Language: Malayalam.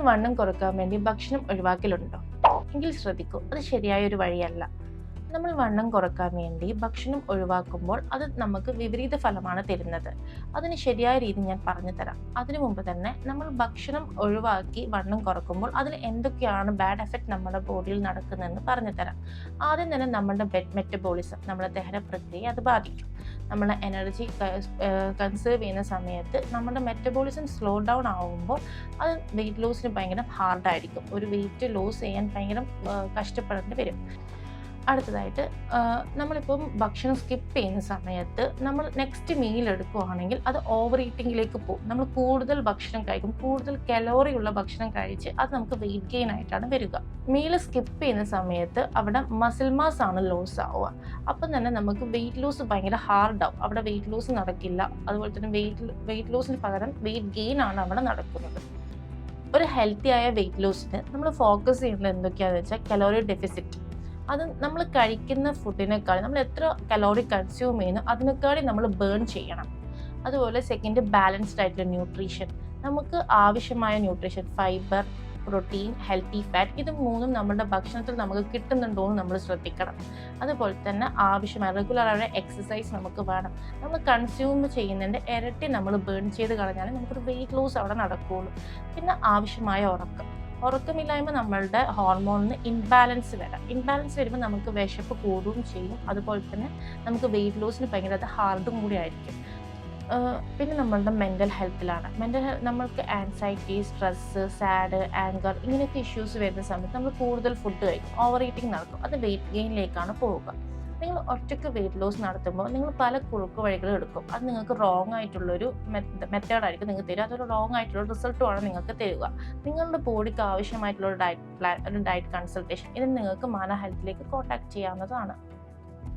വണ്ണം കുറയ്ക്കാൻ വേണ്ടി ഭക്ഷണം ഒഴിവാക്കലുണ്ടോ? എങ്കിൽ ശ്രദ്ധിക്കൂ. അത് ശരിയായ ഒരു വഴിയല്ല. നമ്മൾ വണ്ണം കുറയ്ക്കാൻ വേണ്ടി ഭക്ഷണം ഒഴിവാക്കുമ്പോൾ അത് നമുക്ക് വിപരീത ഫലമാണ് തരുന്നത്. അതിന് ശരിയായ രീതി ഞാൻ പറഞ്ഞു തരാം. അതിനു മുമ്പ് തന്നെ നമ്മൾ ഭക്ഷണം ഒഴിവാക്കി വണ്ണം കുറക്കുമ്പോൾ അതിൽ എന്തൊക്കെയാണ് ബാഡ് എഫക്റ്റ് നമ്മുടെ ബോഡിയിൽ നടക്കുന്നതെന്ന് പറഞ്ഞു തരാം. ആദ്യം തന്നെ നമ്മുടെ ബെഡ് മെറ്റബോളിസം നമ്മുടെ ദഹന പ്രക്രിയയെ അത് ബാധിക്കും. നമ്മളെ എനർജി കൺസേർവ് ചെയ്യുന്ന സമയത്ത് നമ്മുടെ മെറ്റബോളിസം സ്ലോ ഡൗൺ ആവുമ്പോൾ അത് വെയിറ്റ് ലോസിന് ഭയങ്കര ഹാർഡായിരിക്കും ഒരു വെയിറ്റ് ലോസ് ചെയ്യാൻ ഭയങ്കര കഷ്ടപ്പെടേണ്ടി വരും. അടുത്തതായിട്ട് നമ്മളിപ്പം ഭക്ഷണം സ്കിപ്പ് ചെയ്യുന്ന സമയത്ത് നമ്മൾ നെക്സ്റ്റ് മീൽ എടുക്കുകയാണെങ്കിൽ അത് ഓവർ ഈറ്റിങ്ങിലേക്ക് പോകും. നമ്മൾ കൂടുതൽ ഭക്ഷണം കഴിക്കും കൂടുതൽ കലോറി ഉള്ള ഭക്ഷണം കഴിച്ച് അത് നമുക്ക് വെയിറ്റ് ഗെയിൻ ആയിട്ടാണ് വരിക. മീൽ സ്കിപ്പ് ചെയ്യുന്ന സമയത്ത് അവിടെ മസിൽ മാസ് ആണ് ലോസ് ആവുക. അപ്പം തന്നെ നമുക്ക് വെയിറ്റ് ലോസ് ഭയങ്കര ഹാർഡാവും അവിടെ വെയിറ്റ് ലോസ് നടക്കില്ല. അതുപോലെ തന്നെ വെയിറ്റ് വെയിറ്റ് ലോസിന് പകരം വെയിറ്റ് ഗെയിൻ ആണ് അവിടെ നടക്കുന്നത്. ഒരു ഹെൽത്തി ആയ വെയിറ്റ് ലോസിന് നമ്മൾ ഫോക്കസ് ചെയ്യുന്നത് എന്തൊക്കെയാണെന്ന് വെച്ചാൽ കലോറി ഡെഫിസിറ്റ് അത് നമ്മൾ കഴിക്കുന്ന ഫുഡിനേക്കാളും നമ്മൾ എത്ര കലോറി കൺസ്യൂം ചെയ്യുന്നു അതിനേക്കാളും നമ്മൾ ബേൺ ചെയ്യണം. അതുപോലെ സെക്കൻഡ് ബാലൻസ്ഡ് ആയിട്ടുള്ള ന്യൂട്രീഷൻ നമുക്ക് ആവശ്യമായ nutrition fibre protein healthy fat ഇത് മൂന്നും നമ്മുടെ ഭക്ഷണത്തിൽ നമുക്ക് കിട്ടുന്നുണ്ടോ എന്ന് നമ്മൾ ശ്രദ്ധിക്കണം. അതുപോലെ തന്നെ ആവശ്യമായ റെഗുലറായ എക്സസൈസ് നമുക്ക് വേണം. നമ്മൾ കൺസ്യൂം ചെയ്യുന്നതിന്റെ ഇരട്ടി നമ്മൾ ബേൺ ചെയ്ത് കളഞ്ഞാൽ നമുക്കൊരു വെയിറ്റ് ലോസ് അവിടെ നടക്കുകയുള്ളൂ. പിന്നെ ആവശ്യമായ ഉറക്കം. ഉറക്കമില്ലായ്മ നമ്മളുടെ ഹോർമോണിന് ഇൻബാലൻസ് വരാം. ഇൻബാലൻസ് വരുമ്പോൾ നമുക്ക് വിശപ്പ് കൂടുകയും ചെയ്യും. അതുപോലെ തന്നെ നമുക്ക് വെയിറ്റ് ലോസിന് ഭയങ്കര അത് ഹാർഡും കൂടി ആയിരിക്കും. പിന്നെ നമ്മളുടെ മെന്റൽ ഹെൽത്തിലാണ് മെന്റൽ നമ്മൾക്ക് ആൻസൈറ്റി സ്ട്രെസ്സ് സാഡ് ആങ്കർ ഇങ്ങനെയൊക്കെ ഇഷ്യൂസ് വരുന്ന സമയത്ത് നമ്മൾ കൂടുതൽ ഫുഡ് കഴിക്കും. ഓവർ ഈറ്റിംഗ് നടക്കും. അത് വെയിറ്റ് ഗെയിനിലേക്കാണ് പോവുക. നിങ്ങൾ ഒറ്റയ്ക്ക് വെയിറ്റ് ലോസ് നടത്തുമ്പോൾ നിങ്ങൾ പല കുറുക്ക് വഴികളും എടുക്കും. അത് നിങ്ങൾക്ക് റോങ് ആയിട്ടുള്ളൊരു മെത്തേഡായിരിക്കും നിങ്ങൾക്ക് തരിക. അതൊരു റോങ് ആയിട്ടുള്ള റിസൾട്ടുമാണ് നിങ്ങൾക്ക് തരിക. നിങ്ങളുടെ ബോഡിക്ക് ആവശ്യമായിട്ടുള്ള ഒരു ഡയറ്റ് പ്ലാൻ ഒരു ഡയറ്റ് കൺസൾട്ടേഷൻ ഇത് നിങ്ങൾക്ക് മാന ഹെൽത്തിലേക്ക് കോൺടാക്ട് ചെയ്യാവുന്നതാണ്.